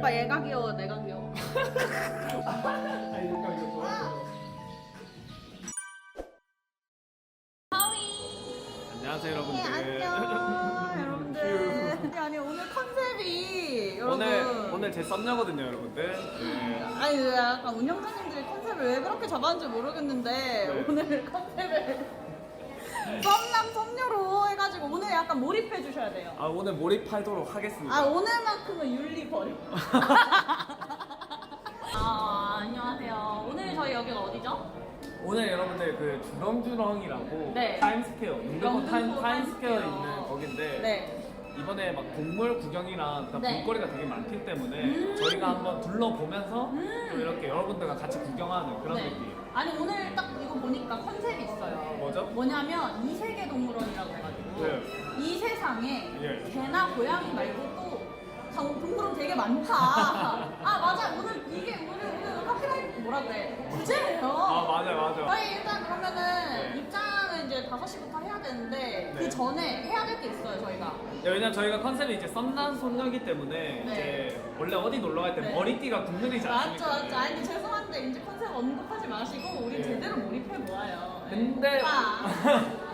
오빠 얘가 귀여워 내가 귀여워 아니 그러니까 이거 좋아요. 하위 안녕하세요 여러분들. 네, 안녕 여러분들 아니 오늘 컨셉이 여러분 오늘 오늘 제 썸녀거든요 여러분들. 네. 아니 그 약간 운영자님들이 컨셉을 왜 그렇게 잡았는지 모르겠는데 네. 오늘 컨셉을 썸남 썸녀로 해가지고 오늘 약간 몰입해 주셔야 돼요 아 오늘 몰입하도록 하겠습니다. 아 오늘만큼은 윤리 버려 아 안녕하세요 오늘 저희 여기가 어디죠? 오늘 여러분들 그 주렁주렁이라고 네. 타임스퀘어 영등포 영등포 타임, 타임스퀘어 타임스퀘어. 있는 거긴데 네 이번에 막 동물 구경이랑 그러니까 네. 볼거리가 되게 많기 때문에 음. 저희가 한번 둘러보면서 음. 좀 이렇게 여러분들과 같이 구경하는 그런 네. 느낌. 아니 오늘 딱 이거 보니까 컨셉이 있어 요. 뭐죠? 뭐냐면 이세계 동물원이라고 해가지고 네. 이 세상에 예. 개나 고양이 말고 또 동- 동물원 되게 많다. 아 맞아 오늘 이게 오늘 오늘 카피라이트 뭐라 그래 부제예요. 아 맞아요 맞아요. 저희 일단 그러면은 네. 이제 5시부터 해야 되는데 네. 그 전에 해야 될 게 있어요 저희가. 네, 왜냐면 저희가 컨셉이 이제 썸남 손녀기 때문에 네. 이제 원래 어디 놀러 갈 때 네. 머리띠가 국룰이지 맞죠 않습니까? 맞죠. 아니 근데 죄송한데 이제 컨셉 언급하지 마시고 우리 네. 제대로 몰입해 보아요. 네. 근데 오빠.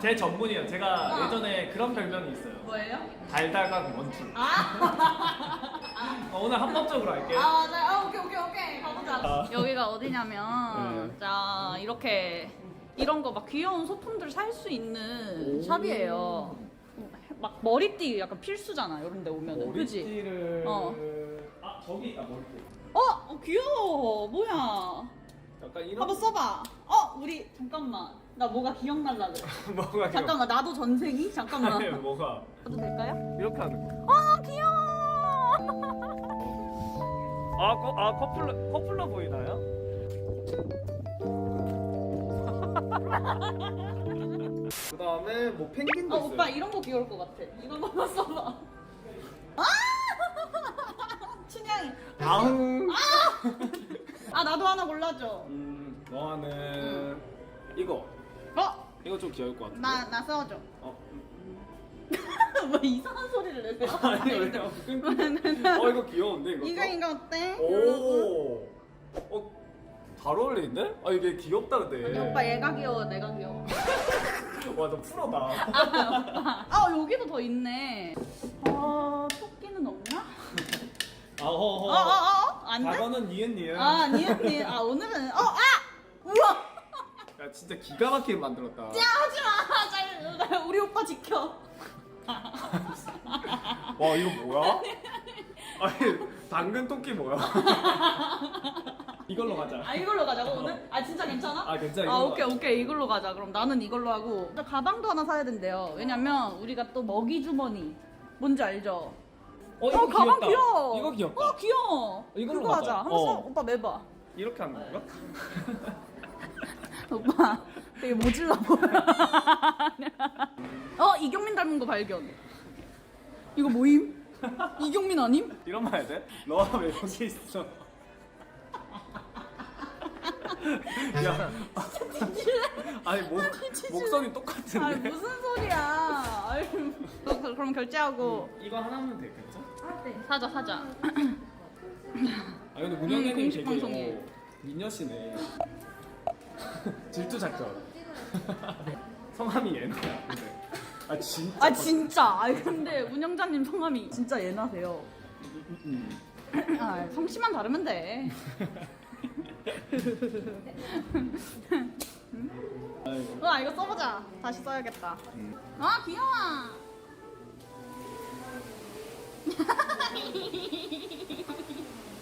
제 전문이에요. 제가 어. 예전에 그런 별명이 있어요. 뭐예요? 달달각 원툴. 아. 어, 오늘 합법적으로 할게요. 아, 맞아요. 아, 오케이, 오케이, 오케이. 가보자. 아. 여기가 어디냐면, 네. 자, 이렇게, 이런 거 막 귀여운 소품들 살 수 있는 오. 샵이에요. 막 머리띠 약간 필수잖아, 이런 데 오면은. 그지? 머리띠를 어. 아 저기 있다 머리띠. 어? 어, 귀여워. 뭐야. 약간 이런 한번 써봐. 어, 우리, 잠깐만. 나 뭐가 기억날라 그래. 뭐가 잠깐만, 나도 전생이? 잠깐만. 아니 뭐가 해도 될까요? 이렇게 하는 거. 어, 귀여워. 아, 커, 아 커플러 커플러 보이나요? 그 다음에 뭐 펭귄도 아, 있어요. 오빠 이런 거 귀여울 것 같아. 이거 한번 써봐. 아! 춘향이. 다음. 아, 나도 하나 골라줘. 음, 너는 이거 어? 이거 좀 귀여울 것 같아. 나, 나 써줘. 어. 뭐 이상한 소리를 내세요? 아니 왜요? 어 이거 귀여운데 이거. 이거, 이거 어때? 오. 어. 잘 어울리는데? 아 이게 귀엽다 근데. 근데 오빠 얘가 귀여워, 내가 귀여워. 와너 프로다. 아, 오빠. 아, 여기도 더 있네. 어, 토끼는 없나? 아 어, 허허. 어, 어? 안 돼? 작어는 니은 니은. 아, 니은, 니은. 아, 오늘은, 어, 아! 우와! 야 진짜 기가 막히게 만들었다. 야, 하지 마! 잘, 우리 오빠 지켜. 와 이거 뭐야? 아니 당근 토끼 뭐야? 이걸로 가자. 아 이걸로 가자고 오늘? 아 진짜 괜찮아? 아, 괜찮아, 아 이걸로 오케이 가자. 오케이 이걸로 가자. 그럼 나는 이걸로 하고 또 가방도 하나 사야 된대요. 왜냐면 우리가 또 먹이 주머니 뭔지 알죠? 어 이거 가방 귀엽다. 귀여워. 이거 귀엽다. 어 귀여워. 이걸로 그거 가자. 하자. 한번 써 어. 오빠 매봐. 이렇게 하는 건가? 오빠 되게 모질라 보여. 어 이경민 닮은 거 발견. 이거 뭐임? 이경민 아님? 이런 말 해야 돼? 너가 왜 여기 있어? 야, 아니 목 목선이 똑같은데. 아 무슨 소리야? 아유, 그- 그럼 결제하고 이거 하나면 되겠죠? 사자 사자. 아 근데 문영애님 공식 되게 방송이에요. 어, 미녀시네. 질투 작전. 성함이 얘나야. 근데. 아 진짜. 아 진짜. 아 근데 운영자님 성함이 진짜 예나세요. 음. 아, 성씨만 다르면 돼. 아이고. 와 이거 써보자. 다시 써야겠다. 아 귀여워.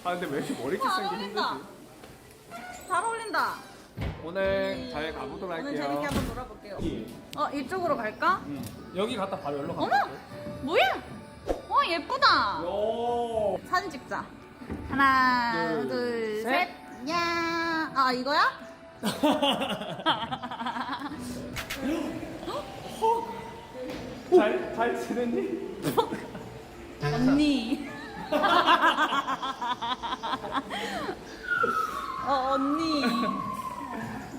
아 근데 왜 이렇게 머리 잘 쓰는 게 어울린다. 힘들지? 잘 어울린다. 오늘 잘 가보도록 할게요. 재밌게 한번 놀아볼게요. 어 이쪽으로 갈까? 음. 여기 갔다 바로 여기로 어머. 뭐야? 어 예쁘다. 요. 사진 찍자. 하나, 둘, 둘, 셋. 셋. 야. 아 이거야? 잘, 잘 지냈니? 언니. 어 언니.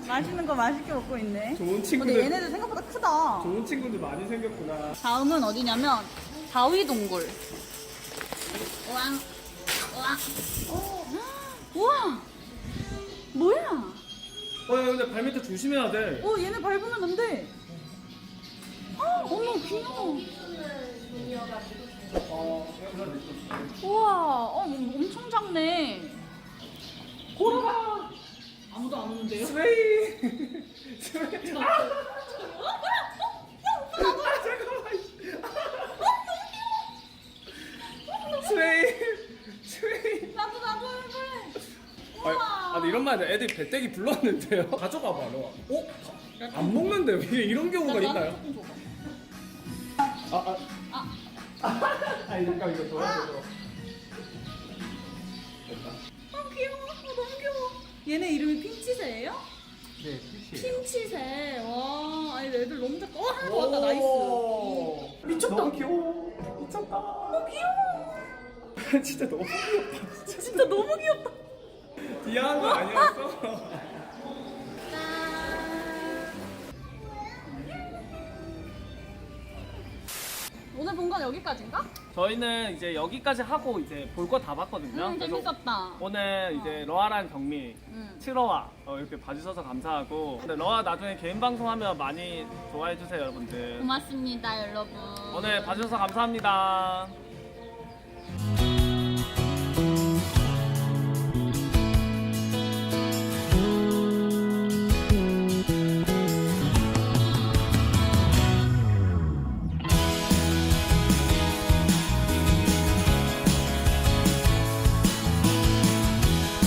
맛있는 거 맛있게 먹고 있네. 좋은 근데 친구들. 얘네들 생각보다 크다. 좋은 친구들 많이 생겼구나. 다음은 어디냐면 바위동굴. 왕. 우와 뭐야 어, 야, 근데 발 밑에 조심해야 돼. 어 얘네 밟으면 안 돼. 어, 어머 귀여워. 어, 우와 어 뭐, 엄청 작네. 걸어가. 아무도 안 오는데요? 스웨이. 스웨이. 아, 잠깐만. 스웨이. 스웨이. 나도 나도 해볼래. 아, 아, 근데 이런 말에 애들이 배때기 불렀는데요. 가져가 봐, 너. 어? 안 먹는데 왜 이런 경우가 있나요? 조금 줘봐. 아, 아. 아, 아니, 잠깐 이거 도와줘. 아 귀여워. 아, 너무 귀여워. 얘네 이름이 핑치새예요? 네, 핑치새. 와, 아니 애들 너무 작다. 어 하나 더 왔다. 나이스. 미쳤다. 너무 귀여워. 미쳤다. 어 귀여워. 진짜 너무 귀엽다. 진짜 너무 귀엽다. 미안한 거 아니었어? 오늘 본 건 여기까지인가? 저희는 이제 여기까지 하고 이제 볼 거 다 봤거든요. 음, 그래서 재밌었다. 오늘 이제 러아랑 경미, 음. 칠러와 어, 이렇게 봐주셔서 감사하고 근데 러아 나중에 개인 방송하면 많이 좋아해 주세요 여러분들. 고맙습니다, 여러분. 오늘 봐주셔서 감사합니다.